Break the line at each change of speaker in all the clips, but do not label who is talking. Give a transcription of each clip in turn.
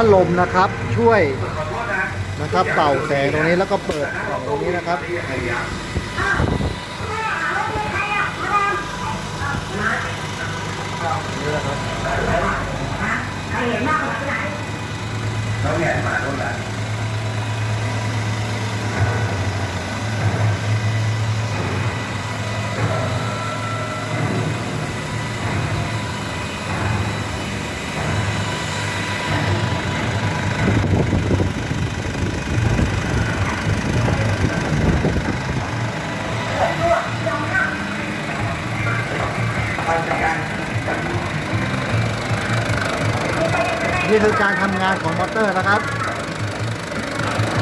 ช้พัดลมนะครับ ช่วยนะครับเป่าแสงตรงนี้แล้วก็เปิดกล่องตรงนี้นะครับ องมอเตอร์นะครับ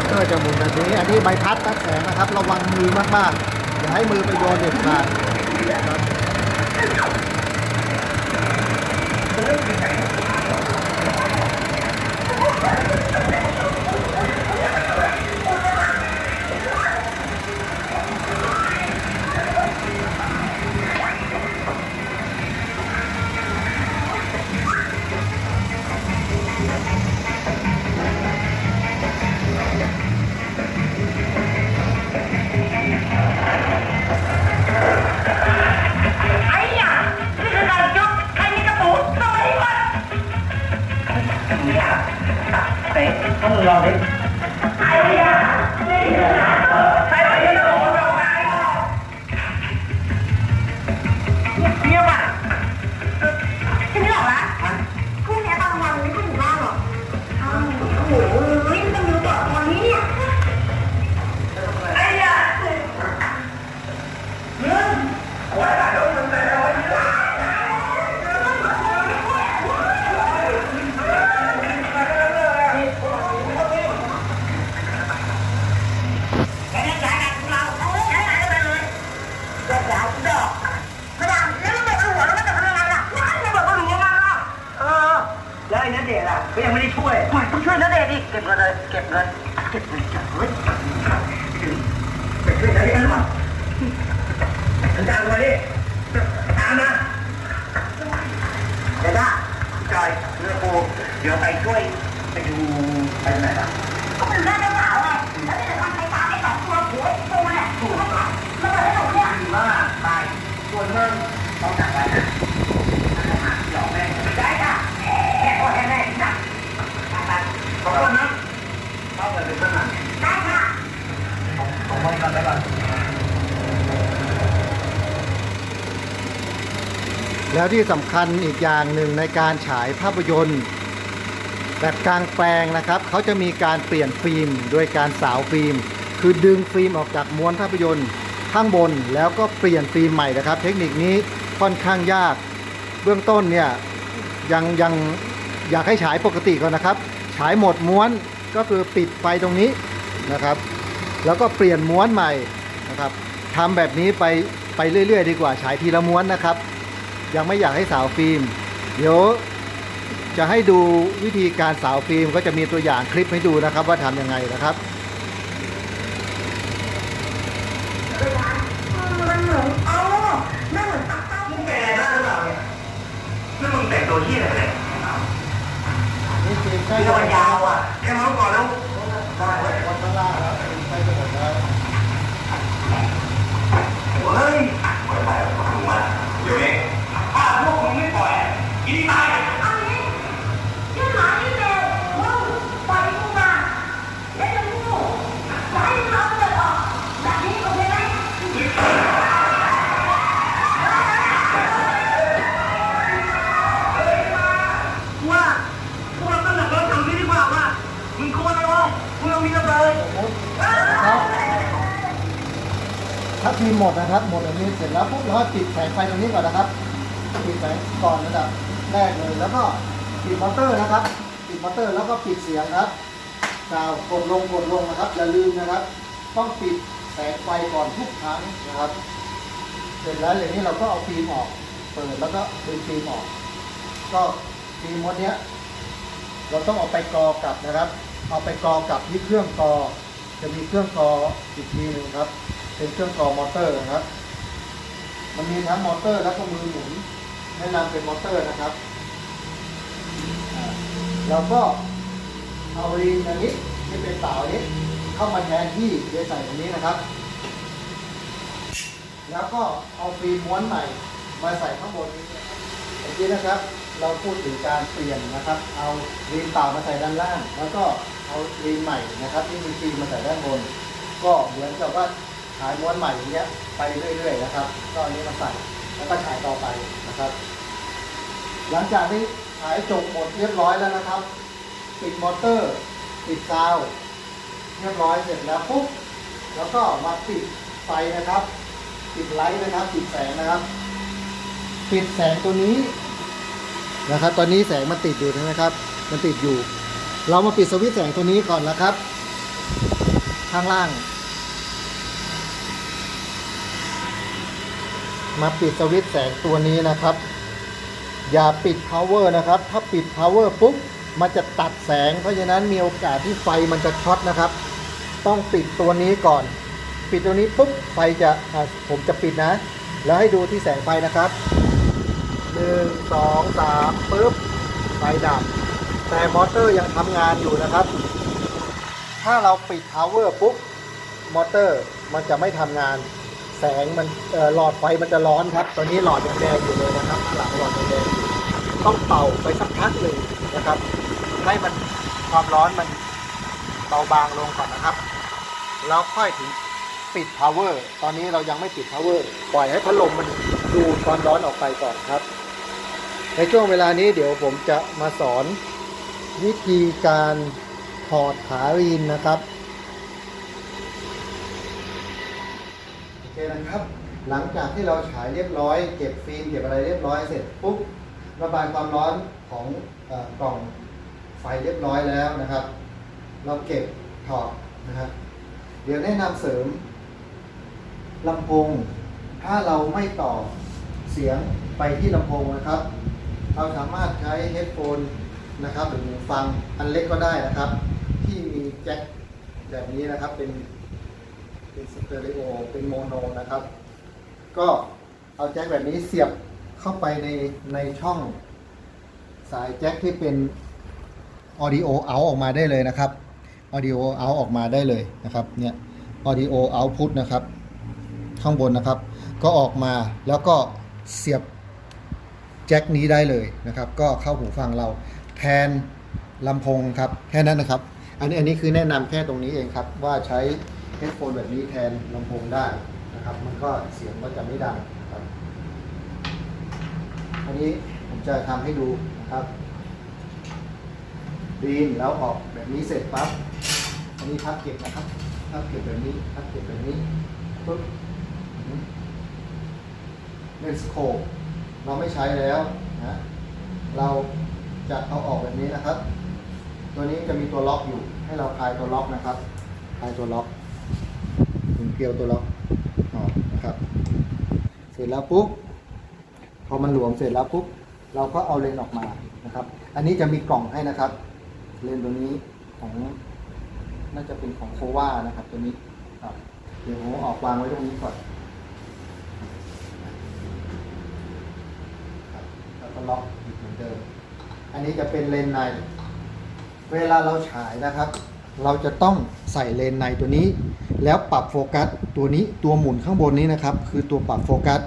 เตอร์จะหมุนแบบนี้ อันนี้ใบพัดตัดแสงนะครับ ระวังมือมากๆ อย่าให้มือไปโดนเด็ดขาดครับ
แแล้
วที่สำ
คัญอีกอย่างหนึ่งในการฉายภาพยนตร์ แบบกลางแปลงนะครับเขาจะมีการเปลี่ยนฟิล์มโดยการสาวฟิล์ม คือดึงฟิล์มออกจากม้วนภาพยนตร์ ข้างบนแล้วก็เปลี่ยนฟิล์มใหม่นะครับ เทคนิคนี้ค่อนข้างยาก เบื้องต้นเนี่ยยังยังอยากให้ฉายปกติก่อนนะครับ ฉายหมดม้วนก็คือปิดไฟตรงนี้นะครับ แล้วก็เปลี่ยนม้วนใหม่นะครับทำแบบนี้ไปไปเรื่อย ๆ ดีกว่าฉายทีละม้วนนะครับ ยังไม่อยากให้สาวฟิล์มเดี๋ยวจะให้ดูวิธีการสาวฟิล์มก็จะมีตัวอย่างคลิปให้ดูนะครับว่าทำยังไงนะครับ
มันเหมือนเออมันเหมือนตักเต้า
มึงแก่ได้หรือเปล่าเนี่ยนี่มึงแต่งตัวที่อะไรเนี่ย
นี่ฟิล์มใกล้
ที่
จะหม
ยาวอะแค่มาก่อนแล้วได้เว้ย
วันข้างล่างแล้วใกล้จะหมดแล้ว
เฮ้ย ม
หมดนะ
ครับ หมดอันนี้เสร็จแล้วปุ๊บเราก็ปิดแผงไฟตรงนี้ก่อนนะครับ ปิดแผงก่อนระดับแรกเลย แล้วก็ปิดมอเตอร์นะครับ ปิดมอเตอร์แล้วก็ปิดเสียงครับกาวกดลงกดลงนะครับ อย่าลืมนะครับ ต้องปิดแสงไฟก่อนทุกครั้งนะครับ เสร็จแล้วอย่างนี้เราก็เอาฟิล์มออก เปิดแล้วก็ดึงฟิล์มออก ก็ฟิล์มมดเนี้ยเราต้องเอาไปกอกลับนะครับ เอาไปกอกลับที่เครื่องกอจะมีเครื่องกออีกทีหนึ่งครับ เป็นเครื่องกอมอเตอร์นะครับ มันมีทั้งมอเตอร์แล้วก็มือหมุนแนะนำเป็นมอเตอร์นะครับเราก็เอาลีนอันนี้ที่เป็นเสานี้เข้ามาแทนที่โดยใส่ตรงนี้นะครับ แล้วก็เอาฟิล์มม้วนใหม่มาใส่ข้างบนนี้เมื่อกี้นะครับ เราพูดถึงการเปลี่ยนนะครับ เอาลีนเปล่ามาใส่ด้านล่าง แล้วก็เอาลีนใหม่นะครับ ที่มีฟิล์มมาใส่ด้านบน ก็เหมือนกับว่า ฉายม้วนใหม่อย่างเงี้ยไปเรื่อยๆนะครับ ก็อันนี้มาใส่แล้วก็ฉายต่อไปนะครับ หลังจากที่ฉายจบหมดเรียบร้อยแล้วนะครับ ปิดมอเตอร์ ปิดซาวเรียบร้อยเสร็จแล้วปุ๊บแล้วก็มาปิดไฟนะครับ ปิดไลท์นะครับ ปิดแสงนะครับ ปิดแสงตัวนี้นะครับ ตอนนี้แสงมันติดอยู่นะครับ มันติดอยู่ เรามาปิดสวิตช์แสงตัวนี้ก่อนนะครับ ข้างล่าง มาปิดสวิตช์แสงตัวนี้นะครับ อย่าปิด power นะครับ ถ้าปิด power ปุ๊บมันจะตัดแสง เพราะฉะนั้นมีโอกาสที่ไฟมันจะช็อตนะครับ ต้องปิดตัวนี้ก่อน ปิดตัวนี้ปุ๊บไฟจะะผมจะปิดนะ แล้วให้ดูที่แสงไฟนะครับหนึ่งสองสามปุ๊บไฟดับ แต่มอเตอร์ยังทำงานอยู่นะครับ ถ้าเราปิด power ปุ๊บมอเตอร์มันจะไม่ทำงาน แสงมันหลอดไฟมันจะร้อนครับ ตอนนี้หลอดยังแดงอยู่เลยนะครับหลังหลอดยังแดงต้องเป่าไปสักพักหนึ่งนะครับ ให้มันความร้อนมันเบาบางลงก่อนนะครับ แล้วค่อยถึงปิด power ตอนนี้เรายังไม่ปิด power ปล่อยให้พัดลมมันดูดความร้อนออกไปก่อนครับ ในช่วงเวลานี้เดี๋ยวผมจะมาสอนวิธีการถอดขารีนนะครับ โอเค นะครับ หลังจากที่เราฉายเรียบร้อยเก็บฟิล์มเก็บอะไรเรียบร้อยเสร็จปุ๊บระบายความร้อนของกล่องไฟเรียบร้อยแล้วนะครับ เราเก็บถอดนะครับเดี๋ยวแนะนำเสริมลำโพงถ้าเราไม่ต่อเสียงไปที่ลำโพงนะครับ เราสามารถใช้เฮดโฟนนะครับหรือหูฟังอันเล็กก็ได้นะครับ ที่มีแจ็คแบบนี้นะครับเป็น เป็นสเตอริโอเป็นโมโนนะครับ ก็เอาแจ็คแบบนี้เสียบเข้าไปในในช่องสายแจ็คที่เป็น audio out ออกมาได้เลยนะครับ audio out ออกมาได้เลยนะครับเนี่ย audio output นะครับ ข้างบนนะครับ ก็ออกมาแล้วก็เสียบแจ็คนี้ได้เลยนะครับ ก็เข้าหูฟังเราแทนลำโพงครับแค่นั้นนะครับ อันนี้อันนี้คือแนะนำแค่ตรงนี้เองครับว่าใช้ เฮดโฟนแบบนี้แทนลำโพงได้นะครับ มันก็เสียงก็จะไม่ดังครับ อันนี้ผมจะทำให้ดูนะครับดีนแล้วออกแบบนี้เสร็จปั๊บอันนี้พับเก็บนะครับพับเก็บแบบนี้พับเก็บแบบนี้ปุ๊บเลนส์โคปเราไม่ใช้แล้วนะเราจะเอาออกแบบนี้นะครับ ตัวนี้จะมีตัวล็อกอยู่ ให้เราคลายตัวล็อกนะครับ คลายตัวล็อก เกลียวตัวล็อกออกนะครับ เสร็จแล้วปุ๊บพอมันหลวมเสร็จแล้วปุ๊บเราก็เอาเลนออกมานะครับ อันนี้จะมีกล่องให้นะครับ เลนตัวนี้ของน่าจะเป็นของโควานะครับ ตัวนี้เดี๋ยวผมออกวางไว้ตรงนี้ก่อนแล้วก็ล็อกอีกเหมือนเดิม อันนี้จะเป็นเลนใน เวลาเราฉายนะครับ เราจะต้องใส่เลนในตัวนี้ แล้วปรับโฟกัสตัวนี้ตัวหมุนข้างบนนี้นะครับ คือตัวปรับโฟกัส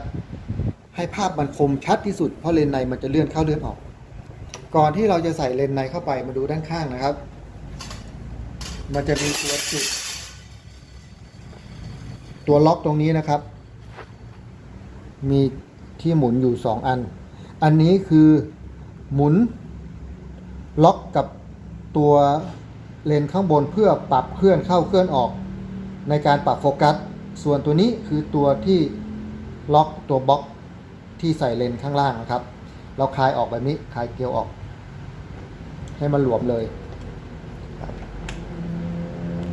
ให้ภาพมันคมชัดที่สุดเพราะเลนในมันจะเลื่อนเข้าเลื่อนออก ก่อนที่เราจะใส่เลนในเข้าไปมาดูด้านข้างนะครับ มันจะมีตัวจุด ตัวล็อกตรงนี้นะครับ มีที่หมุนอยู่ 2 อัน อันนี้คือหมุนล็อกกับตัว เลนข้างบนเพื่อปรับเคลื่อนเข้าเคลื่อนออก ในการปรับโฟกัส ส่วนตัวนี้คือตัวที่ล็อกตัวบล็อกที่ใส่เลนข้างล่างนะครับ เราคลายออกแบบนี้คลายเกลียวออก ให้มันหลวมเลย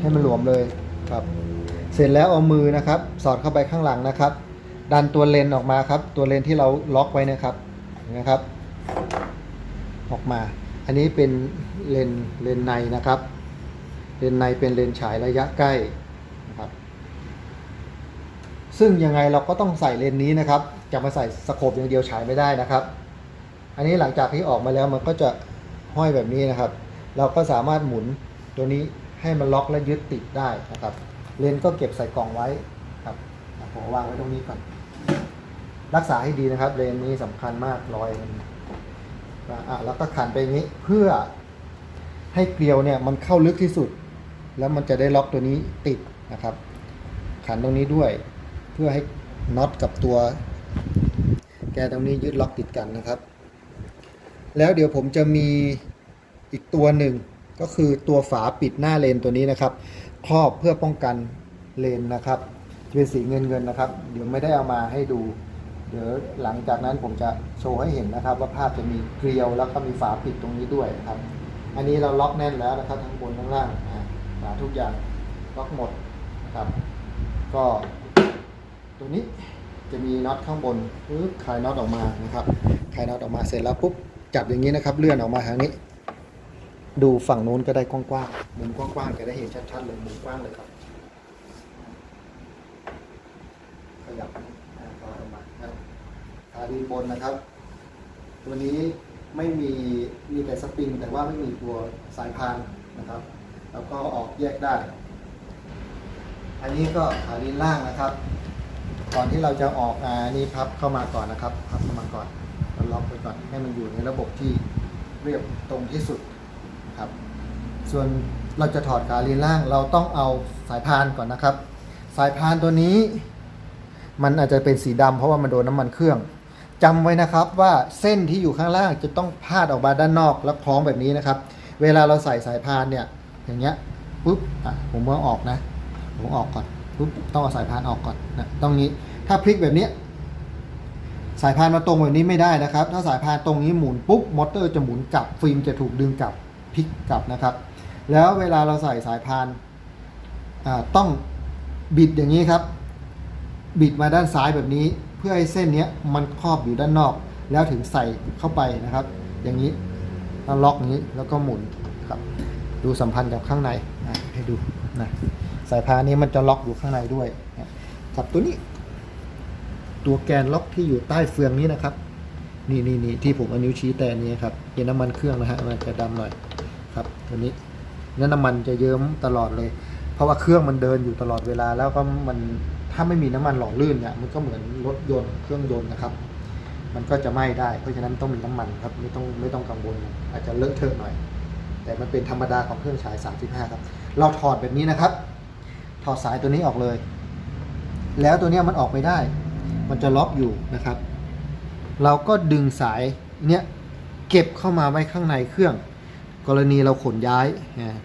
ให้มันหลวมเลยครับ เสร็จแล้วเอามือนะครับ สอดเข้าไปข้างหลังนะครับ ดันตัวเลนออกมาครับ ตัวเลนที่เราล็อกไว้นะครับนะครับ ออกมา อันนี้เป็นเลนเลนในนะครับ เลนในเป็นเลนฉายระยะใกล้นะครับซึ่งยังไงเราก็ต้องใส่เลนนี้นะครับ จะมาใส่สโคปอย่างเดียวฉายไม่ได้นะครับ อันนี้หลังจากที่ออกมาแล้วมันก็จะห้อยแบบนี้นะครับ เราก็สามารถหมุนตัวนี้ให้มันล็อกและยึดติดได้นะครับ เลนก็เก็บใส่กล่องไว้ครับผมวางไว้ตรงนี้ก่อน รักษาให้ดีนะครับ เลนนี้สำคัญมากรอยมันอะแล้วก็ขันไปอย่างนี้เพื่อให้เกลียวเนี่ยมันเข้าลึกที่สุด แล้วมันจะได้ล็อกตัวนี้ติดนะครับ ขันตรงนี้ด้วย เพื่อให้น็อตกับตัว แกตรงนี้ยึดล็อกติดกันนะครับ แล้วเดี๋ยวผมจะมีอีกตัวหนึ่งก็คือตัวฝาปิดหน้าเลนตัวนี้นะครับ ครอบเพื่อป้องกันเลนนะครับเป็นสีเงินเงินนะครับ เดี๋ยวไม่ได้เอามาให้ดู เดี๋ยวหลังจากนั้นผมจะโชว์ให้เห็นนะครับ ว่าภาพจะมีเกลียวแล้วก็มีฝาปิดตรงนี้ด้วยนะครับ อันนี้เราล็อกแน่นแล้วนะครับทั้งบนทั้งล่าง อ่าฝาทุกอย่างล็อกหมดนะครับ ก็ตัวนี้จะมีน็อตข้างบนปึ๊บคลายน็อตออกมานะครับคลายน็อตออกมาเสร็จแล้วปุ๊บจับอย่างนี้นะครับ เลื่อนออกมาทางนี้ ดูฝั่งนู้นก็ได้กว้างๆมุมกว้างๆจะได้เห็นชัดๆเลยมุมกว้างเลยครับขยับคลายออกมาครับขาดีบนนะครับ ตัวนี้ไม่มีมีแต่สปริงแต่ว่าไม่มีตัวสายพานนะครับ แล้วก็ออกแยกได้ อันนี้ก็ขาลีนล่างนะครับ ก่อนที่เราจะออกอ่านี่พับเข้ามาก่อนนะครับ พับเข้ามาก่อนแล้วล็อกไว้ก่อนให้มันอยู่ในระบบที่เรียบตรงที่สุดครับ ส่วนเราจะถอดขาลีนล่าง เราต้องเอาสายพานก่อนนะครับ สายพานตัวนี้ มันอาจจะเป็นสีดำเพราะว่ามันโดนน้ำมันเครื่องจำไว้นะครับว่าเส้นที่อยู่ข้างล่างจะต้องพาดออกมาด้านนอกแล้วคล้องแบบนี้นะครับ เวลาเราใส่สายพานเนี่ย อย่างเงี้ยปุ๊บอะผมว่าออกนะ ผมออกก่อนปุ๊บต้องเอาสายพานออกก่อนนะต้องนี้ถ้าพลิกแบบนี้ สายพานมาตรงแบบนี้ไม่ได้นะครับ ถ้าสายพานตรงนี้หมุนปุ๊บมอเตอร์จะหมุนกลับฟิล์มจะถูกดึงกลับพลิกกลับนะครับ แล้วเวลาเราใส่สายพานอ่าต้องบิดอย่างนี้ครับ บิดมาด้านซ้ายแบบนี้ เพื่อให้เส้นเนี้ยมันครอบอยู่ด้านนอก แล้วถึงใส่เข้าไปนะครับ อย่างนี้แล้วล็อกอย่างนี้แล้วก็หมุนครับ ดูสัมพันธ์กับข้างในอะให้ดูนะสายพานนี้มันจะล็อกอยู่ข้างในด้วยนะกับตัวนี้ ตัวแกนล็อกที่อยู่ใต้เฟืองนี้นะครับ นี่นี่นี่ที่ผมเอานิ้วชี้แต่นี้ครับเป็นน้ำมันเครื่องนะฮะมันจะดำหน่อยครับตัวนี้แล้วน้ำมันจะเยิ้มตลอดเลย เพราะว่าเครื่องมันเดินอยู่ตลอดเวลา แล้วก็มันถ้าไม่มีน้ำมันหล่อลื่นเนี่ยมันก็เหมือนรถยนต์เครื่องยนต์นะครับ มันก็จะไหม้ได้ เพราะฉะนั้นต้องมีน้ำมันครับไม่ต้องไม่ต้องกังวลอาจจะเลอะเทอะหน่อย แต่มันเป็นธรรมดาของเครื่องฉาย 35 ครับ เราถอดแบบนี้นะครับ ถอดสายตัวนี้ออกเลย แล้วตัวนี้มันออกไม่ได้ มันจะล็อกอยู่นะครับ เราก็ดึงสายเนี้ยเก็บเข้ามาไว้ข้างในเครื่อง กรณีเราขนย้าย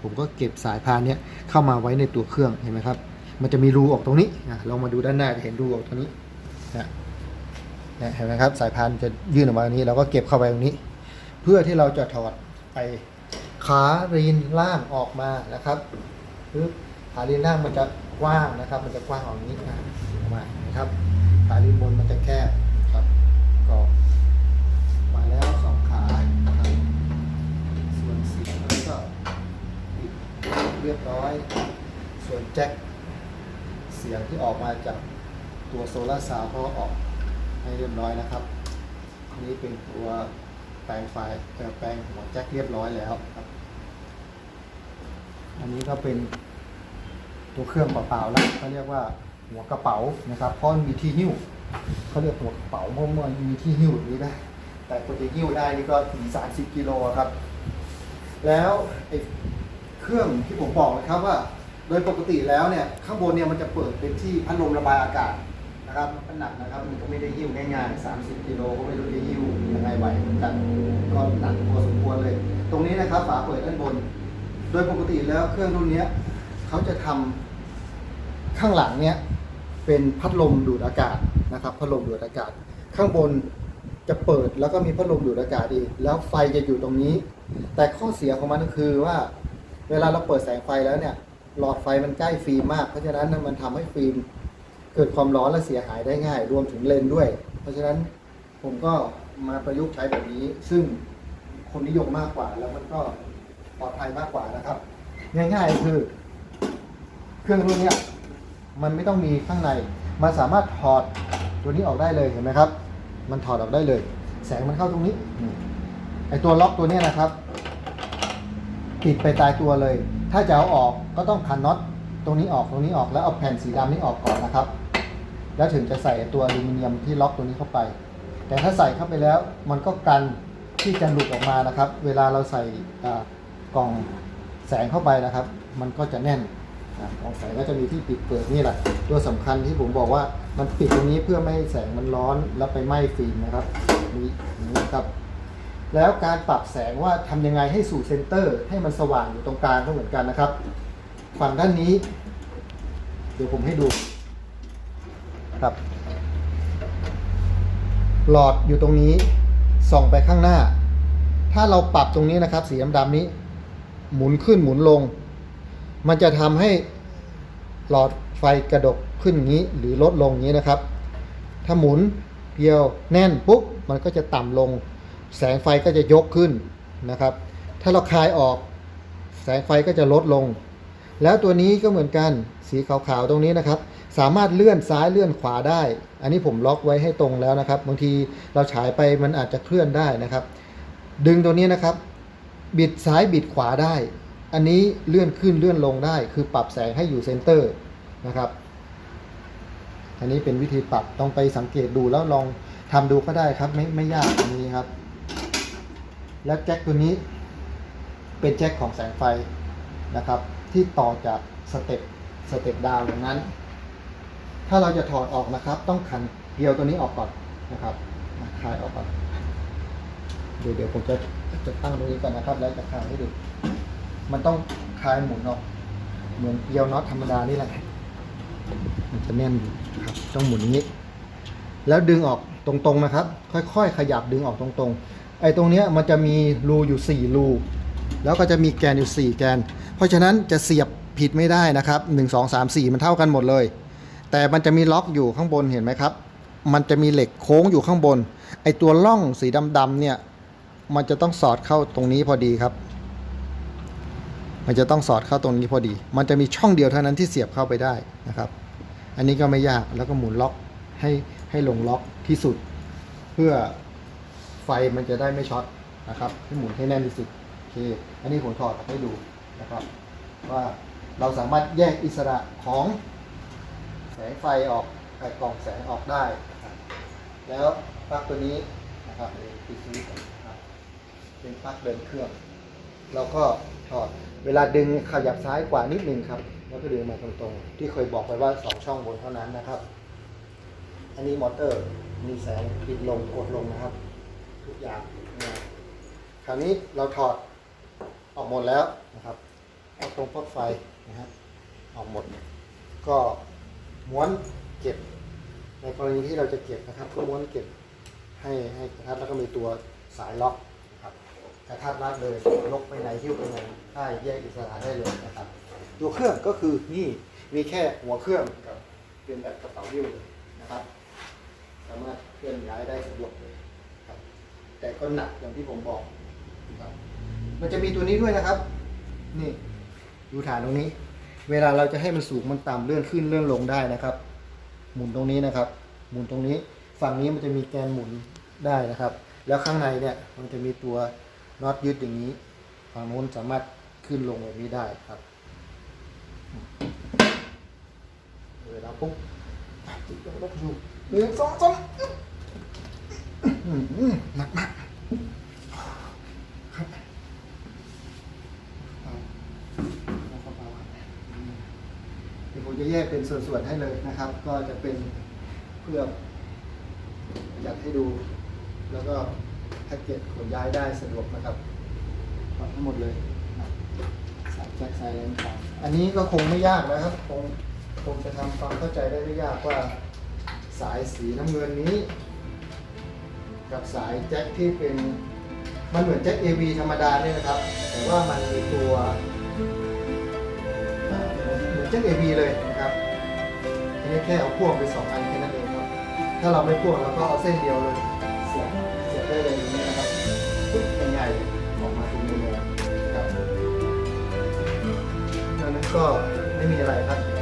ผมก็เก็บสายพานเนี้ยเข้ามาไว้ในตัวเครื่องเห็นไหมครับ มันจะมีรูออกตรงนี้ลองมาดูด้านหน้าจะเห็นรูออกตรงนี้นะเห็นไหมครับสายพานจะยื่นออกมาตรงนี้เราก็เก็บเข้าไปตรงนี้ เพื่อที่เราจะถอดไป ขารีนล่างออกมานะครับปึ๊บขารีนล่างมันจะกว้างนะครับ มันจะกว้างออกนี้นะออกมานะครับขารีนบนมันจะแคบครับก็มาแล้วสองขาครับส่วนเสียงมันก็ปิดเรียบร้อย ส่วนแจ็คเสียงที่ออกมาจากตัวโซลาร์ซาวก็ออกให้เรียบร้อยนะครับ อันนี้เป็นตัว แปลงไฟเอ่อแปลงหัวแจ็คเรียบร้อยแล้วครับ อันนี้ก็เป็นตัวเครื่องเปล่าๆแล้วเขาเรียกว่าหัวกระเป๋านะครับเพราะมีที่หิ้วเขาเรียกหัวกระเป๋าเพราะมันมีที่หิ้วนี้ได้ แต่คนจะหิ้วได้นี่ก็ถึง30กิโลครับ แล้วเครื่องที่ผมบอกนะครับว่า โดยปกติแล้วเนี่ยข้างบนเนี่ยมันจะเปิดเป็นที่พัดลมระบายอากาศนะครับมันหนักนะครับมันก็ไม่ได้หิ้วง่ายๆ 30 กิโลก็ไม่รู้จะหิ้ว ไงไหวเหมือนกันก็หนักพอสมควรเลย ตรงนี้นะครับฝาเปิดด้านบน โดยปกติแล้วเครื่องรุ่นนี้เขาจะทำข้างหลังเนี่ยเป็นพัดลมดูดอากาศนะครับพัดลมดูดอากาศ ข้างบนจะเปิดแล้วก็มีพัดลมดูดอากาศอีกแล้วไฟจะอยู่ตรงนี้ แต่ข้อเสียของมันก็คือว่า เวลาเราเปิดแสงไฟแล้วเนี่ย หลอดไฟมันใกล้ฟิล์มมาก เพราะฉะนั้นมันทำให้ฟิล์มเกิดความร้อนและเสียหายได้ง่าย รวมถึงเลนด้วย เพราะฉะนั้นผมก็ มาประยุกต์ใช้แบบนี้ ซึ่งคนนิยมมากกว่า แล้วมันก็ปลอดภัยมากกว่านะครับ ง่ายๆคือ เครื่องรุ่นนี้มันไม่ต้องมีข้างใน มันสามารถถอดตัวนี้ออกได้เลยเห็นไหมครับ มันถอดออกได้เลย แสงมันเข้าตรงนี้ไอตัวล็อกตัวนี้นะครับ ติดไปตายตัวเลย ถ้าจะเอาออกก็ต้องขันน็อตตรงนี้ออกตรงนี้ออกแล้วเอาแผ่นสีดำนี้ออกก่อนนะครับ แล้วถึงจะใส่ตัวอลูมิเนียมที่ล็อกตัวนี้เข้าไป แต่ถ้าใส่เข้าไปแล้วมันก็กันที่จะหลุดออกมานะครับ เวลาเราใส่กล่องแสงเข้าไปนะครับ มันก็จะแน่นกล่องแสงก็จะมีที่ปิดเปิดนี่แหละ ตัวสำคัญที่ผมบอกว่ามันปิดตรงนี้เพื่อไม่ให้แสงมันร้อนแล้วไปไหม้ฟิล์มนะครับนี่นี้ครับแล้วการปรับแสงว่าทำยังไงให้สู่เซนเตอร์ ให้มันสว่างอยู่ตรงกลางก็เหมือนกันนะครับ ฝั่งด้านนี้ เดี๋ยวผมให้ดูครับ หลอดอยู่ตรงนี้ส่องไปข้างหน้า ถ้าเราปรับตรงนี้นะครับ สีดำๆนี้ หมุนขึ้นหมุนลง มันจะทำให้หลอดไฟกระดกขึ้นอย่างนี้หรือลดลงอย่างนี้นะครับ ถ้าหมุนเพียวแน่นปุ๊บมันก็จะต่ำลง แสงไฟก็จะยกขึ้นนะครับ ถ้าเราคลายออก แสงไฟก็จะลดลง แล้วตัวนี้ก็เหมือนกัน สีขาวๆตรงนี้นะครับ สามารถเลื่อนซ้ายเลื่อนขวาได้ อันนี้ผมล็อกไว้ให้ตรงแล้วนะครับ บางทีเราฉายไปมันอาจจะเคลื่อนได้นะครับ ดึงตัวนี้นะครับ บิดซ้ายบิดขวาได้ อันนี้เลื่อนขึ้นเลื่อนลงได้ คือปรับแสงให้อยู่เซนเตอร์นะครับ อันนี้เป็นวิธีปรับต้องไปสังเกตดูแล้วลองทำดูก็ได้ครับ ไม่ไม่ยากอันนี้ครับ แล้วแจ็คตัวนี้เป็นแจ็คของแสงไฟนะครับ ที่ต่อจากสเต็ป สเต็ปดาวอย่างนั้น ถ้าเราจะถอดออกนะครับ ต้องขันเกลียวตัวนี้ออกก่อนนะครับคลายออกก่อนเดี๋ยวเดี๋ยวผมจะจะตั้งตรงนี้ก่อนนะครับ แล้วจะคลายให้ดูมันต้องคลายหมุนออก เหมือนเกลียวน็อตธรรมดานี่แหละ มันจะแน่นอยู่ครับ ต้องหมุนอย่างนี้ แล้วดึงออกตรงๆนะครับ ค่อยๆ ขยับดึงออกตรงๆ ไอ้ตรงเนี้ยมันจะมีรูอยู่4รูแล้วก็จะมีแกนอยู่ 4 แกน เพราะฉะนั้นจะเสียบ ผิดไม่ได้นะครับ 1 2 3 4 มันเท่ากันหมดเลย แต่มันจะมีล็อกอยู่ข้างบนเห็นไหมครับ มันจะมีเหล็กโค้งอยู่ข้างบน ไอตัวล่องสีดำๆเนี่ย มันจะต้องสอดเข้าตรงนี้พอดีครับ มันจะต้องสอดเข้าตรงนี้พอดี มันจะมีช่องเดียวเท่านั้นที่เสียบเข้าไปได้นะครับ อันนี้ก็ไม่ยากแล้วก็หมุนล็อกให้ให้ลงล็อกที่สุด เพื่อไฟมันจะได้ไม่ช็อตนะครับให้หมุนให้แน่นที่สุดโอเค อันนี้ผมถอดให้ดูนะครับว่า เราสามารถแยกอิสระของแสงไฟออกเอ่อกล่องแสงออกได้นะครับแล้วปลั๊กตัวนี้นะครับเดี๋ยวปิดสวิตช์ก่อนนะครับเป็นปลั๊กเดินเครื่อง เราก็ถอดเวลาดึงขยับซ้ายขวานิดนึงครับ แล้วก็ดึงมาตรงๆ ที่เคยบอกไปว่า 2 ช่องบนเท่านั้นนะครับ อันนี้มอเตอร์มีแสงปิดลงกดลงนะครับ ทุกอย่างคราวนี้เราถอดออกหมดแล้วนะครับเอาตรงปลั๊กไฟ นะครับออกหมดก็ม้วนเก็บ ในกรณีที่เราจะเก็บนะครับ ก็ม้วนเก็บให้ให้กระทัดแล้วก็มีตัวสายล็อกนะครับกระทัดรัดเลยลกไปไหนหิ้วไปไหนได้แยกอิสระได้เลยนะครับ ตัวเครื่องก็คือนี่มีแค่หัวเครื่องกับเป็นแบบกระเป๋าหิ้วเลยนะครับ สามารถเคลื่อนย้ายได้สะดวกเลยครับ แต่ก็หนักอย่างที่ผมบอกนะครับมันจะมีตัวนี้ด้วยนะครับ นี่ ดูฐานตรงนี้ เวลาเราจะให้มันสูงมันต่ำเลื่อนขึ้นเลื่อนลงได้นะครับ หมุนตรงนี้นะครับ หมุนตรงนี้ ฝั่งนี้มันจะมีแกนหมุนได้นะครับ แล้วข้างในเนี่ยมันจะมีตัวน็อตยึดอย่างนี้ ฝั่งโน้นสามารถขึ้นลงแบบนี้ได้ครับเวลาปุ๊บจิตลงลบอยู่หนึ่งสองสามหนักมากครับเอาเอาเบาๆครับเดี๋ยว ผมจะแยกเป็นส่วนๆให้เลยนะครับ ก็จะเป็นเพื่อจัดให้ดู แล้วก็แพ็กเกจขนย้ายได้สะดวกนะครับทั้งหมดเลยสายแจ็คสายอะไรต่างอันนี้ก็คงไม่ยากนะครับคงคงจะทำความเข้าใจได้ไม่ยากว่าสายสีน้ำเงินนี้ กับสายแจ็คที่เป็นมันเหมือนแจ็ค AV ธรรมดาเนี่ยนะครับ แต่ว่ามันมีตัวเอ่อเหมือนแจ็ค AV เลย นะครับอันนี้แค่เอาพ่วงไปสองอันแค่นั้นเองครับ ถ้าเราไม่พ่วงเราก็เอาเส้นเดียวเลยเสียบเสียบได้เลยอย่างนี้นะครับปึ๊บง่ายๆออกมาตรงนี้เลยครับดังนั้นก็ไม่มีอะไรครับ